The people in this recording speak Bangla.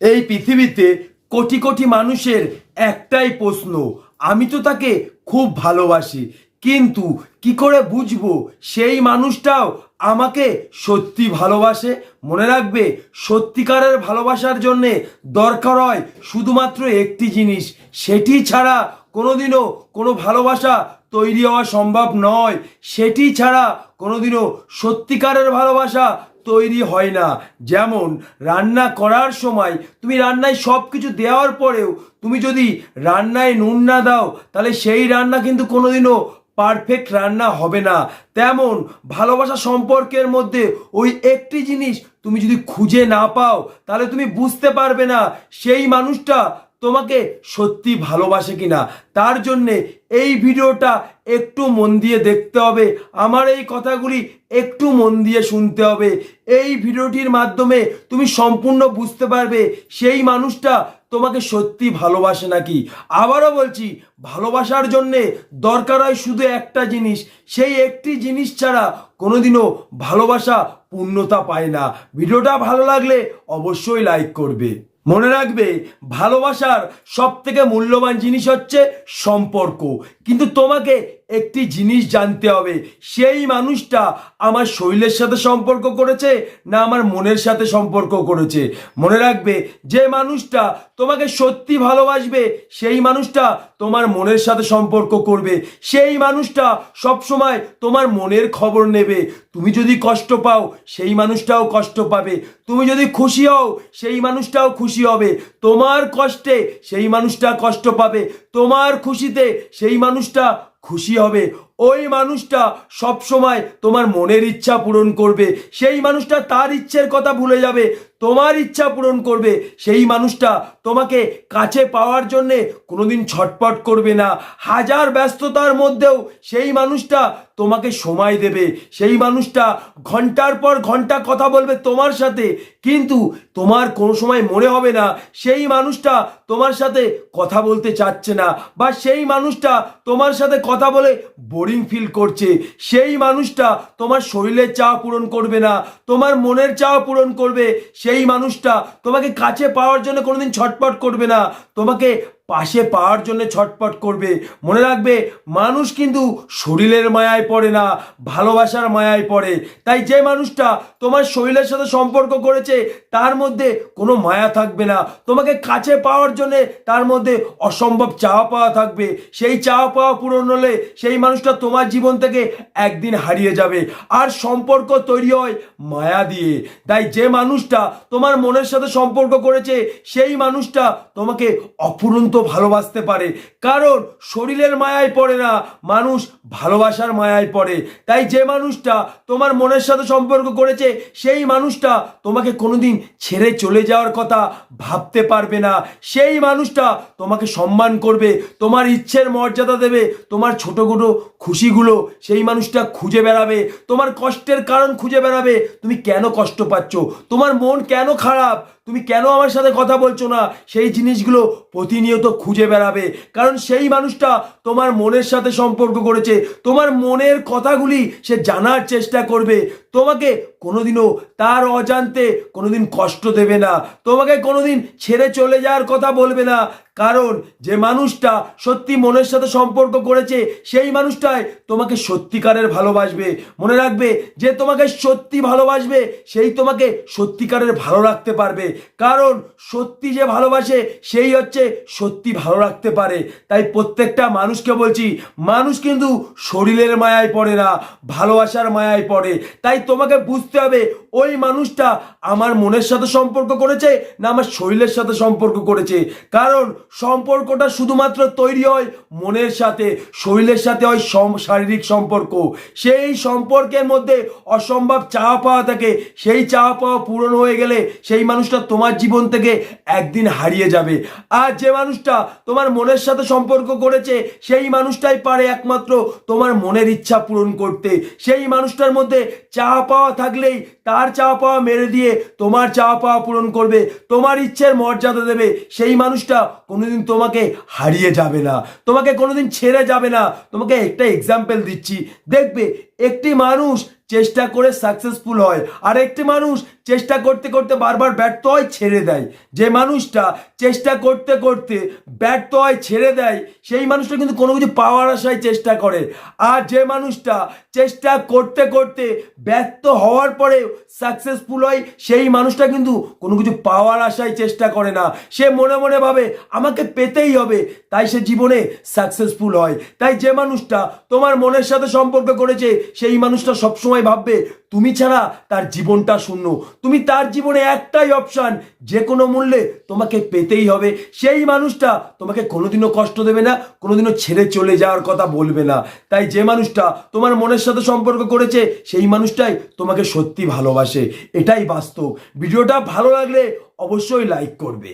এই পৃথিবীতে কোটি কোটি মানুষের একটাই প্রশ্ন। আমি তো তাকে খুব ভালোবাসি, কিন্তু কি করে বুঝব সেই মানুষটাও আমাকে সত্যি ভালোবাসে? মনে রাখবে, সত্যিকারের ভালোবাসার জন্যে দরকার হয় শুধুমাত্র একটি জিনিস, সেটি ছাড়া কোনোদিনও কোনো ভালোবাসা তৈরি হওয়া সম্ভব নয়। সেটি ছাড়া কোনোদিনও সত্যিকারের ভালোবাসা তৈরি হয় না। যেমন, রান্না করার সময় তুমি রান্নায় সব কিছু দেওয়ার পরেও তুমি যদি রান্নায় নুন না দাও, তাহলে সেই রান্না কিন্তু কোনোদিনও পারফেক্ট রান্না হবে না। তেমন, ভালোবাসা সম্পর্কের মধ্যে ওই একটি জিনিস তুমি যদি খুঁজে না পাও, তাহলে তুমি বুঝতে পারবে না, সেই মানুষটা তোমাকে সত্যি ভালোবাসে কিনা, তার জন্যে এই ভিডিওটা একটু মন দিয়ে দেখতে হবে, আমার এই কথাগুলি একটু মন দিয়ে শুনতে হবে। এই ভিডিওটির মাধ্যমে তুমি সম্পূর্ণ বুঝতে পারবে সেই মানুষটা তোমাকে সত্যি ভালোবাসে নাকি। আবারও বলছি, ভালোবাসার জন্যে দরকার হয় শুধু একটা জিনিস, সেই একটি জিনিস ছাড়া কোনোদিনও ভালোবাসা পূর্ণতা পায় না। ভিডিওটা ভালো লাগলে অবশ্যই লাইক করবে। মনে রাখবে ভালোবাসার সব থেকে মূল্যবান জিনিস হচ্ছে সম্পর্ক। কিন্তু তোমাকে একটি জিনিস জানতে হবে। সেই মানুষটা আমার শরীরের সাথে সম্পর্ক করেছে না আমার মনের সাথে সম্পর্ক করেছে। মনে রাখবে, যে মানুষটা তোমাকে সত্যি ভালোবাসবে, সেই মানুষটা তোমার মনের সাথে সম্পর্ক করবে। সেই মানুষটা সবসময় তোমার মনের খবর নেবে। তুমি যদি কষ্ট পাও, সেই মানুষটাও কষ্ট পাবে। তুমি যদি খুশি হও, সেই মানুষটাও খুশি হবে। তোমার কষ্টে সেই মানুষটা কষ্ট পাবে। তোমার খুশিতে সেই মানুষটা খুশি হবে। ওই মানুষটা সব সময় তোমার মনের ইচ্ছা পূরণ করবে। সেই মানুষটা তার ইচ্ছের কথা ভুলে যাবে। তোমার ইচ্ছা পূরণ করবে। সেই মানুষটা তোমাকে কাছে পাওয়ার জন্যে কোনোদিন ছটপট করবে না। হাজার ব্যস্ততার মধ্যেও সেই মানুষটা তোমাকে সময় দেবে। সেই মানুষটা ঘণ্টার পর ঘণ্টা কথা বলবে তোমার সাথে, কিন্তু তোমার কোনো সময় মনে হবে না। সেই মানুষটা তোমার সাথে কথা বলতে চাচ্ছে না বা সেই মানুষটা তোমার সাথে কথা বলে বোরিং ফিল করছে। সেই মানুষটা তোমার শরীরের চাওয়া পূরণ করবে না, তোমার মনের চাওয়া পূরণ করবে। সেই মানুষটা তোমাকে কাছে পাওয়ার জন্য কোনোদিন ছটপট করবে না তোমাকে পাশে পাওয়ার জন্য ছটপট করবে। মনে রাখবে, মানুষ কিন্তু শরীরের মায়ায় পড়ে না, ভালোবাসার মায়ায় পড়ে। তাই যে মানুষটা তোমার শরীরের সাথে সম্পর্ক করেছে, তার মধ্যে কোনো মায়া থাকবে না। তোমাকে কাছে পাওয়ার জন্য তার মধ্যে অসম্ভব চাওয়া পাওয়া থাকবে। সেই চাওয়া পাওয়া পূরণ হলে সেই মানুষটা তোমার জীবন থেকে একদিন হারিয়ে যাবে। আর সম্পর্ক তৈরি হয় মায়া দিয়ে। তাই যে মানুষটা তোমার মনের সাথে সম্পর্ক করেছে, সেই মানুষটা তোমাকে অফুরন্ত ভালোবাসতে পারে। কারণ শরীরের মায়ায় পড়ে না, মানুষ ভালোবাসার মায়ায় পড়ে। তাই যে মানুষটা তোমার মনের সাথে সম্পর্ক করেছে, সেই মানুষটা তোমাকে কোনোদিন ছেড়ে চলে যাওয়ার কথা ভাবতে পারবে না। সেই মানুষটা তোমাকে সম্মান করবে, তোমার ইচ্ছের মর্যাদা দেবে, তোমার ছোট ছোটো খুশিগুলো সেই মানুষটা খুঁজে বেড়াবে। তোমার কষ্টের কারণ খুঁজে বেড়াবে। তুমি কেন কষ্ট পাচ্ছ? তোমার মন কেন খারাপ? তুমি কেন আমার সাথে কথা বলছো না? সেই জিনিসগুলো প্রতিনিয়ত খুঁজে বেড়াবে। কারণ সেই মানুষটা তোমার মনের সাথে সম্পর্ক করেছে। তোমার মনের কথাগুলি সে জানার চেষ্টা করবে। তোমাকে কোনোদিনও তার অজান্তে কোনোদিন কষ্ট দেবে না। তোমাকে কোনোদিন ছেড়ে চলে যাওয়ার কথা বলবে না। কারণ যে মানুষটা সত্যি মনের সাথে সম্পর্ক করেছে, সেই মানুষটাই তোমাকে সত্যিকারের ভালোবাসবে। মনে রাখবে, যে তোমাকে সত্যি ভালোবাসবে, সেই তোমাকে সত্যিকারের ভালো রাখতে পারবে। কারণ সত্যি যে ভালোবাসে, সেই হচ্ছে সত্যি ভালো রাখতে পারে। তাই প্রত্যেকটা মানুষকে বলছি, মানুষ কিন্তু শরীরের মায়ায় পড়ে না, ভালোবাসার মায়ায় পড়ে। তাই তোমাকে বুঝতে হবে, ওই মানুষটা আমার মনের সাথে সম্পর্ক করেছে না আমার শরীরের সাথে সম্পর্ক করেছে। কারণ সম্পর্কটা শুধুমাত্র তৈরি হয় মনের সাথে, শরীরের সাথে হয় শারীরিক সম্পর্ক। সেই সম্পর্কের মধ্যে অসম্ভব চাওয়া পাওয়া থাকে, সেই চাওয়া পাওয়া পূরণ হয়ে গেলে সেই মানুষটা তোমার জীবন থেকে একদিন হারিয়ে যাবে। আর যে মানুষটা তোমার মনের সাথে সম্পর্ক করেছে, সেই মানুষটাই পারে একমাত্র তোমার মনের ইচ্ছা পূরণ করতে। সেই মানুষটার মধ্যে চাওয়া পাওয়া থাকলেই তার চাওয়া পাওয়া মেরে দিয়ে তোমার চাওয়া পাওয়া পূরণ করবে, তোমার ইচ্ছের মর্যাদা দেবে, সেই মানুষটা কোনোদিন তোমাকে হারিয়ে যাবে না, তোমাকে কোনোদিন ছেড়ে যাবে না। তোমাকে একটা এক্সাম্পল দিচ্ছি। দেখবে, একটি মানুষ চেষ্টা করে সাকসেসফুল হয় আর একটি মানুষ চেষ্টা করতে করতে বারবার ব্যর্থ হয় ছেড়ে দেয়। যে মানুষটা চেষ্টা করতে করতে ব্যর্থ হয় ছেড়ে দেয়, সেই মানুষটা কিন্তু কোনো কিছু পাওয়ার আশায় চেষ্টা করে। আর যে মানুষটা চেষ্টা করতে করতে ব্যর্থ হওয়ার পরে সাকসেসফুল হয়, সেই মানুষটা কিন্তু কোনো কিছু পাওয়ার আশায় চেষ্টা করে না। সে মনে মনে ভাবে, আমাকে পেতেই হবে। তাই সে জীবনে সাকসেসফুল হয়। তাই যে মানুষটা তোমার মনের সাথে সম্পর্ক করেছে, সেই মানুষটা সবসময় ভাববে তুমি ছাড়া তার জীবনটা শূন্য। তুমি তার জীবনে একটাই অপশান যে কোনো মূল্যে তোমাকে পেতেই হবে। সেই মানুষটা তোমাকে কোনোদিনও কষ্ট দেবে না, কোনোদিনও ছেড়ে চলে যাওয়ার কথা বলবে না। তাই যে মানুষটা তোমার মনের সাথে সম্পর্ক করেছে, সেই মানুষটাই তোমাকে সত্যি ভালোবাসে। এটাই বাস্তব। ভিডিওটা ভালো লাগলে অবশ্যই লাইক করবে।